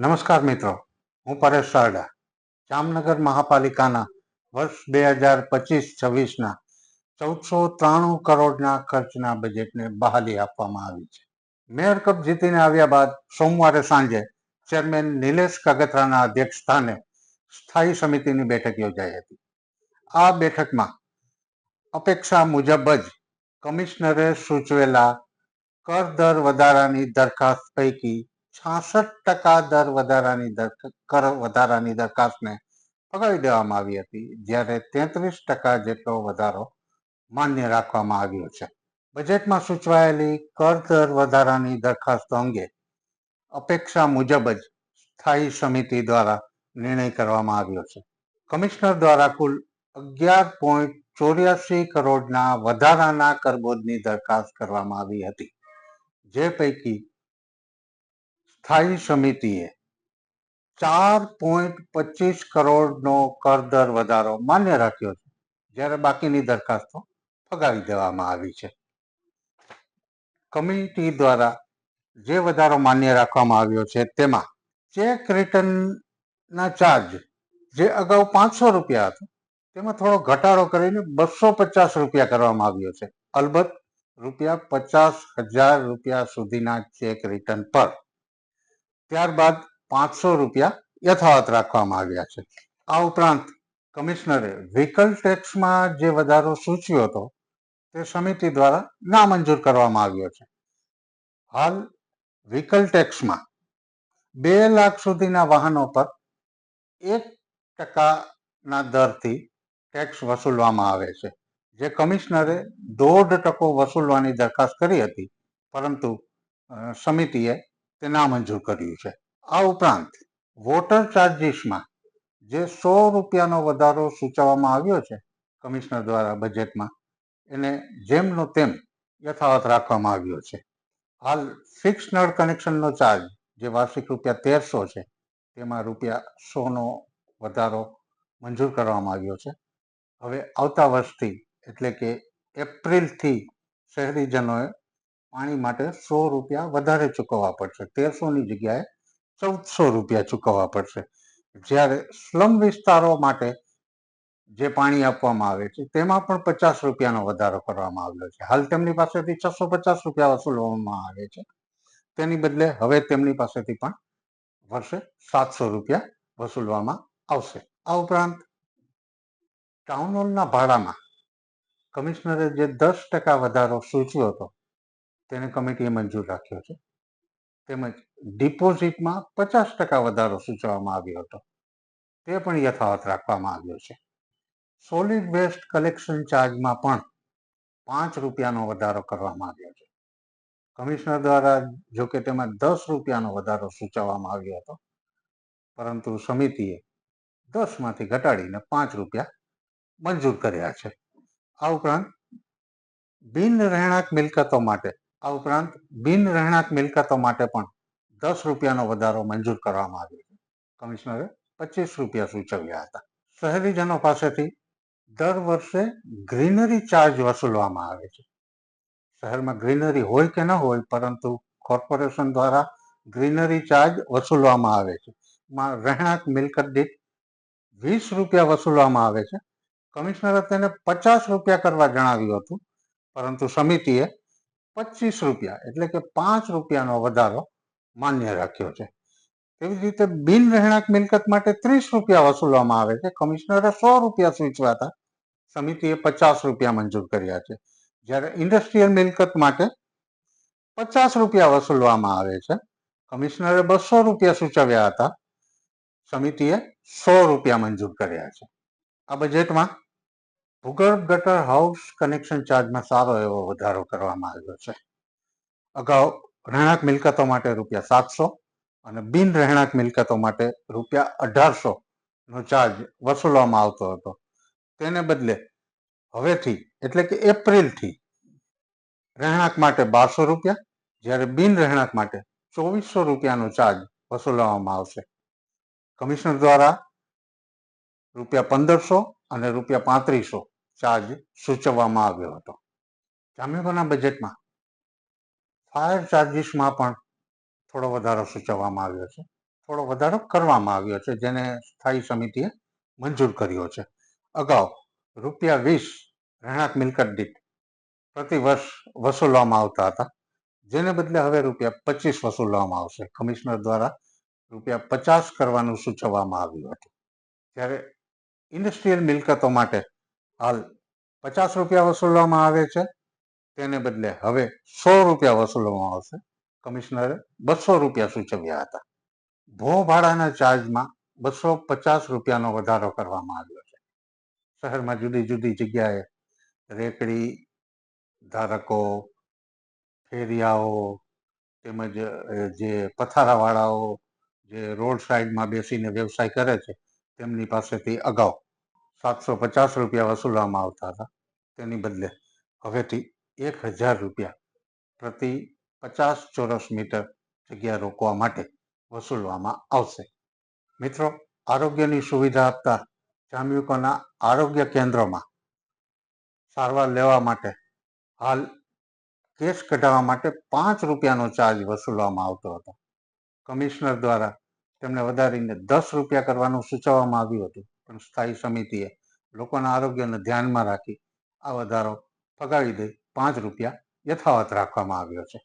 નમસ્કાર મિત્રો, હું પરેશ સારડા જામનગર મહાપાલિકાના વર્ષ બે હજાર પચીસ છવ્વીસના ચૌદસો ત્રાણું કરોડના ખર્ચના બજેટને બહાલી આપવામાં આવી છે. મેયર કપ જીતીને આવ્યા બાદ સોમવારે સાંજે ચેરમેન નિલેશ કગથરાના અધ્યક્ષ સ્થાને સ્થાયી સમિતિની બેઠક યોજાઈ હતી. આ બેઠકમાં અપેક્ષા મુજબ જ કમિશનરે સૂચવેલા કર દર વધારાની દરખાસ્ત પૈકી છાસઠ ટકા દર વધારાની કર વધારાની દરખાસ્તને ફગાવી દેવામાં આવી હતી, જ્યારે તેત્રીસ ટકા જેટલો વધારો માન્ય રાખવામાં આવ્યો છે. બજેટમાં સૂચવાયેલી કર દર વધારાની દરખાસ્તો અંગે અપેક્ષા મુજબ જ સ્થાયી સમિતિ દ્વારા નિર્ણય કરવામાં આવ્યો છે. કમિશનર દ્વારા કુલ અગિયાર પોઈન્ટ ચોર્યાસી કરોડના વધારાના કરબોધની દરખાસ્ત કરવામાં આવી હતી, જે પૈકી સ્થાયી સમિતિએ ચાર પોઈન્ટ પચીસ કરોડનો કર દર વધારો માન્ય રાખ્યો છે. જ્યારે બાકીની દરખાસ્તો ફગાવી દેવામાં આવી છે. કમિટી દ્વારા જે વધારો માન્ય રાખવામાં આવ્યો છે તેમાં ચેક રિટર્નના ચાર્જ જે અગાઉ પાંચસો રૂપિયા હતો, તેમાં થોડો ઘટાડો કરીને બસો પચાસ રૂપિયા કરવામાં આવ્યો છે. અલબત્ત, રૂપિયા પચાસ હજાર રૂપિયા સુધીના ચેક રિટર્ન પર ત્યારબાદ પાંચસો રૂપિયા યથાવત રાખવામાં આવ્યા છે. આ ઉપરાંત કમિશનરે વ્હીકલ ટેક્સમાં જે વધારો સૂચ્યો હતો, તે સમિતિ દ્વારા નામંજૂર કરવામાં આવ્યો છે. હાલ વ્હીકલ ટેક્સમાં બે લાખ સુધીના વાહનો પર એક ટકાના દરથી ટેક્સ વસૂલવામાં આવે છે. જે કમિશનરે દોઢ ટકો વસૂલવાની દરખાસ્ત કરી હતી, પરંતુ સમિતિએ તે નામંજૂર કર્યું છે. આ ઉપરાંત વોટર ચાર્જીસમાં જે સો રૂપિયાનો વધારો સૂચવવામાં આવ્યો છે કમિશનર દ્વારા બજેટમાં, એને જેમનો તેમ યથાવત રાખવામાં આવ્યો છે. હાલ ફિક્સ નળ કનેક્શનનો ચાર્જ જે વાર્ષિક રૂપિયા તેરસો છે, તેમાં રૂપિયા સોનો વધારો મંજૂર કરવામાં આવ્યો છે. હવે આવતા વર્ષથી, એટલે કે એપ્રિલથી શહેરીજનોએ પાણી માટે સો રૂપિયા વધારે ચૂકવવા પડશે. તેરસોની જગ્યાએ ચૌદસો રૂપિયા ચૂકવવા પડશે. જ્યારે સ્લમ વિસ્તારો માટે જે પાણી આપવામાં આવે છે, તેમાં પણ પચાસ રૂપિયાનો વધારો કરવામાં આવ્યો છે. હાલ તેમની પાસેથી છસો પચાસ રૂપિયા વસૂલવામાં આવે છે. તેની બદલે હવે તેમની પાસેથી પણ વર્ષે સાતસો રૂપિયા વસૂલવામાં આવશે. આ ઉપરાંત ટાઉન હોલના ભાડામાં કમિશનરે જે દસ ટકા વધારો સૂચ્યો હતો તેને કમિટીએ મંજૂર રાખ્યો છે? તેમજ ડિપોઝિટમાં પચાસ ટકા વધારો સૂચવવામાં આવ્યો હતો. તે પણ યથાવત રાખવામાં આવ્યો છે. સોલિડ વેસ્ટ કલેક્શન ચાર્જમાં પણ પાંચ રૂપિયાનો વધારો કરવામાં આવ્યો છે. કમિશનર દ્વારા જો કે તેમાં દસ રૂપિયાનો વધારો સૂચવવામાં આવ્યો હતો. પરંતુ સમિતિએ દસમાંથી ઘટાડીને પાંચ રૂપિયા મંજૂર કર્યા છે. આ ઉપરાંત બિન રહેણાંક મિલકતો માટે આ ઉપરાંત બિન રહેણાંક મિલકતો માટે પણ દસ રૂપિયાનો વધારો મંજૂર કરવામાં આવ્યો છે. કમિશનરે પચીસ રૂપિયા સૂચવ્યા હતા. શહેરીજનો પાસેથી દર વર્ષે ગ્રીનરી ચાર્જ વસૂલવામાં આવે છે. શહેરમાં ગ્રીનરી હોય કે ન હોય, પરંતુ કોર્પોરેશન દ્વારા ગ્રીનરી ચાર્જ વસૂલવામાં આવે છે. માં રહેણાંક મિલકત દીઠ વીસ રૂપિયા વસૂલવામાં આવે છે. કમિશનરે તેને પચાસ રૂપિયા કરવા જણાવ્યું હતું, પરંતુ સમિતિએ પચીસ રૂપિયા, એટલે કે પાંચ રૂપિયાનો વધારો માન્ય રાખ્યો છે. તેવી જ રીતે બિન રહેણાંક મિલકત માટે ત્રીસ રૂપિયા વસૂલવામાં આવે છે. કમિશનરે સો રૂપિયા સૂચવ્યા હતા. સમિતિએ પચાસ રૂપિયા મંજૂર કર્યા છે. જ્યારે ઇન્ડસ્ટ્રીયલ મિલકત માટે પચાસ રૂપિયા વસૂલવામાં આવે છે. કમિશનરે બસો રૂપિયા સૂચવ્યા હતા. સમિતિએ સો રૂપિયા મંજૂર કર્યા છે. આ બજેટમાં ભૂગર્ભ ગટર હાઉસ કનેક્શન ચાર્જમાં સારો એવો વધારો કરવામાં આવ્યો છે. અગાઉ રહેણાંક મિલકતો માટે રૂપિયા સાતસો અને બિન રહેણાંક મિલકતો માટે રૂપિયા અઢારસો નો ચાર્જ વસૂલવામાં આવતો હતો. તેને બદલે હવેથી એટલે કે એપ્રિલથી રહેણાંક માટે બારસો રૂપિયા જ્યારે બિન રહેણાંક માટે ચોવીસો રૂપિયાનો ચાર્જ વસૂલવામાં આવશે. કમિશનર દ્વારા રૂપિયા પંદરસો અને રૂપિયા પાંત્રીસો ચાર્જ સૂચવવામાં આવ્યો હતો. જામ્યુગરના બજેટમાં ફાયર ચાર્જીસમાં પણ થોડો વધારો સૂચવવામાં આવ્યો છે. થોડો વધારો કરવામાં આવ્યો છે, જેને સ્થાયી સમિતિએ મંજૂર કર્યો છે. અગાઉ રૂપિયા વીસ રહેણાંક મિલકત દીઠ પ્રતિ વર્ષ વસૂલવામાં આવતા હતા. જેને બદલે હવે રૂપિયા પચીસ વસૂલવામાં આવશે. કમિશનર દ્વારા રૂપિયા પચાસ કરવાનું સૂચવવામાં આવ્યું હતું. જ્યારે ઇન્ડસ્ટ્રીયલ મિલકતો માટે હાલ પચાસ રૂપિયા વસૂલવામાં આવે છે. તેને બદલે હવે સો રૂપિયા વસૂલવામાં આવશે. કમિશનરે બસો રૂપિયા સૂચવ્યા હતા. ભો ભાડાના ચાર્જમાં બસો પચાસ રૂપિયાનો વધારો કરવામાં આવ્યો છે. શહેરમાં જુદી જુદી જગ્યાએ રેકડી ધારકો, ફેરિયાઓ તેમજ જે પથારાવાળાઓ જે રોડ સાઈડમાં બેસીને વ્યવસાય કરે છે તેમની પાસેથી અગાઉ સાતસો પચાસ રૂપિયા વસૂલવામાં આવતા હતા. તેની બદલે હવેથી એક હજાર રૂપિયા પ્રતિ પચાસ ચોરસ મીટર જગ્યા રોકવા માટે વસૂલવામાં આવશે. મિત્રો, આરોગ્યની સુવિધા આપતા જામ્યુકોના આરોગ્ય કેન્દ્રોમાં સારવાર લેવા માટે હાલ કેસ કઢાવવા માટે પાંચ રૂપિયાનો ચાર્જ વસૂલવામાં આવતો હતો. કમિશનર દ્વારા તેમને વધારીને દસ રૂપિયા કરવાનું સૂચવવામાં આવ્યું હતું. પણ સ્થાયી સમિતિએ લોકોના આરોગ્યને ધ્યાનમાં રાખી આ વધારો ફગાવી દઈ પાંચ રૂપિયા યથાવત રાખવામાં આવ્યો છે.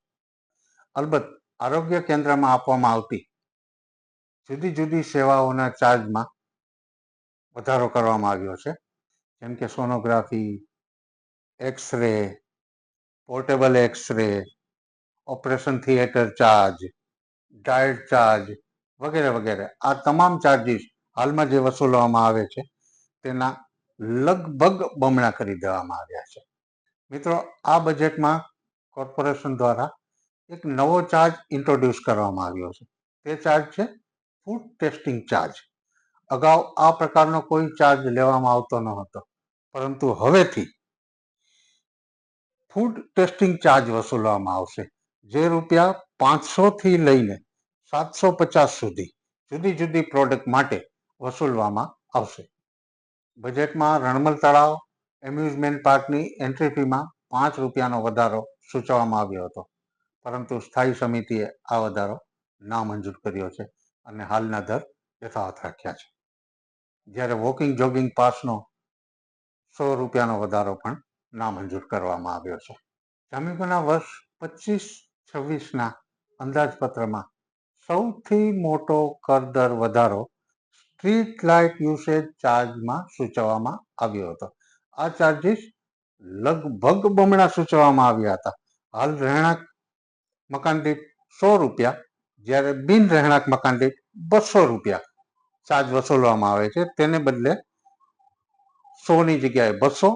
અલબત્ત, આરોગ્ય કેન્દ્રમાં આપવામાં આવતી જુદી જુદી સેવાઓના ચાર્જમાં વધારો કરવામાં આવ્યો છે. જેમ કે sonography, x ray, portable x ray, operation theatre charge, diet charge વગેરે વગેરે. આ તમામ ચાર્જીસ હાલમાં જે વસૂલવામાં આવે છે, તેના લગભગ બમણા કરી દેવામાં આવ્યા છે. મિત્રો, આ બજેટમાં કોર્પોરેશન દ્વારા એક નવો ચાર્જ ઇન્ટ્રોડ્યુસ કરવામાં આવ્યો છે. તે ચાર્જ છે ફૂડ ટેસ્ટિંગ ચાર્જ અગાઉ આ પ્રકારનો કોઈ ચાર્જ લેવામાં આવતો ન હતો. પરંતુ હવેથી ફૂડ ટેસ્ટિંગ ચાર્જ વસૂલવામાં આવશે. જે રૂપિયા પાંચસોથી લઈને સાતસો પચાસ સુધી જુદી જુદી પ્રોડક્ટ માટે વસૂલવામાં આવશે. બજેટમાં રણમલ તળાવ એમ્યુઝમેન્ટ પાર્કની એન્ટ્રી ફીમાં પાંચ રૂપિયાનો વધારો સૂચવવામાં આવ્યો હતો. પરંતુ સ્થાયી સમિતિએ આ વધારો નામંજૂર કર્યો છે અને હાલના દર યથાવત રાખ્યા છે. જ્યારે વોકિંગ જોગિંગ પાસનો સો રૂપિયાનો વધારો પણ નામંજૂર કરવામાં આવ્યો છે. જામ્યુકોના વર્ષ પચીસ છવ્વીસના અંદાજપત્રમાં સૌથી મોટો કરદર વધારો સ્ટ્રીટ લાઇટ યુસેજ ચાર્જમાં સૂચવવામાં આવ્યો હતો. આ ચાર્જીસ લગભગ બમણા સૂચવવામાં આવ્યા હતા. હાલ રહેણાંક મકાન દીઠ સો રૂપિયા, જ્યારે બિન રહેણાંક મકાન દીઠ બસો રૂપિયા ચાર્જ વસૂલવામાં આવે છે. તેને બદલે સોની જગ્યાએ બસો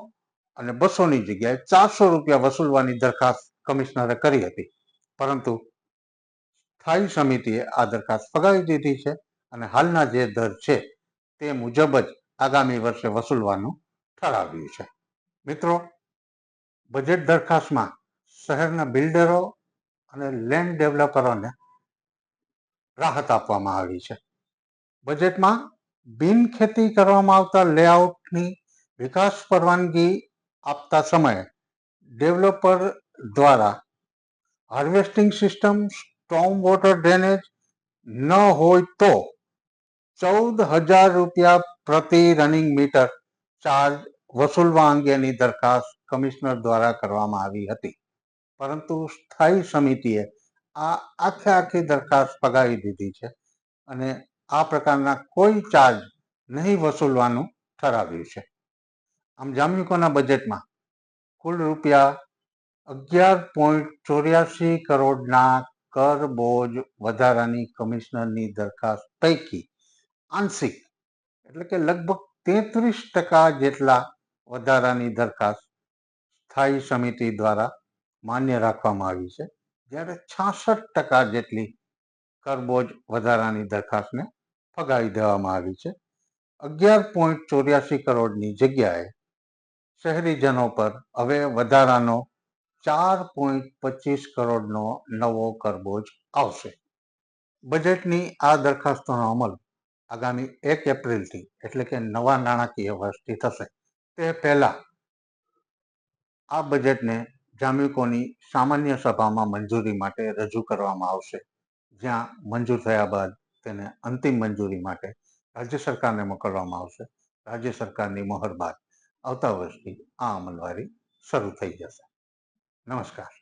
અને બસોની જગ્યાએ ચારસો રૂપિયા વસૂલવાની દરખાસ્ત કમિશનરે કરી હતી. પરંતુ સ્થાયી સમિતિએ આ દરખાસ્ત ફગાવી દીધી છે અને હાલના જે દર છે તે મુજબ જ આગામી વર્ષે વસૂલવાનું ઠરાવ્યું છે. મિત્રો, બજેટ દરખાસ્તમાં શહેરના બિલ્ડરો અને લેન્ડ ડેવલપરોને રાહત આપવામાં આવી છે. બજેટમાં બિન ખેતી કરવામાં આવતા લેઆઉટની વિકાસ પરવાનગી આપતા સમયે ડેવલપર દ્વારા harvesting system storm water drainage ન હોય તો ચૌદ હજાર રૂપિયા પ્રતિ રનિંગ મીટર ચાર્જ વસૂલવા અંગેની દરખાસ્ત કમિશનર દ્વારા કરવામાં આવી હતી. પરંતુ સ્થાયી સમિતિએ આ આખે આખી દરખાસ્ત ફગાવી દીધી છે અને આ પ્રકારના કોઈ ચાર્જ નહીં વસૂલવાનું ઠરાવ્યું છે. આમ જામ્યુકોના બજેટમાં કુલ રૂપિયા અગિયાર પોઈન્ટ ચોર્યાસી કરોડના કર બોજ વધારાની કમિશનરની દરખાસ્ત પૈકી આંશિક, એટલે કે લગભગ તેત્રીસ ટકા જેટલા વધારાની દરખાસ્ત સ્થાયી સમિતિ દ્વારા માન્ય રાખવામાં આવી છે. જ્યારે છાસઠ ટકા જેટલી કરબોજ વધારાની દરખાસ્તને ફગાવી દેવામાં આવી છે. અગિયાર પોઈન્ટ ચોર્યાસી કરોડની જગ્યાએ શહેરીજનો પર હવે વધારાનો ચાર પોઈન્ટ પચીસ કરોડનો નવો કરબોજ આવશે. બજેટની આ દરખાસ્તોનો અમલ આગામી એક એપ્રિલથી એટલે કે નવા નાણાકીય વર્ષથી થશે. તે પહેલા આ બજેટને જામ્યુકોની સામાન્ય સભામાં મંજૂરી માટે રજૂ કરવામાં આવશે. જ્યાં મંજૂર થયા બાદ તેને અંતિમ મંજૂરી માટે રાજ્ય સરકારને મોકલવામાં આવશે. રાજ્ય સરકારની મહોર બાદ આવતા વર્ષથી આ અમલવારી શરૂ થઈ જશે. નમસ્કાર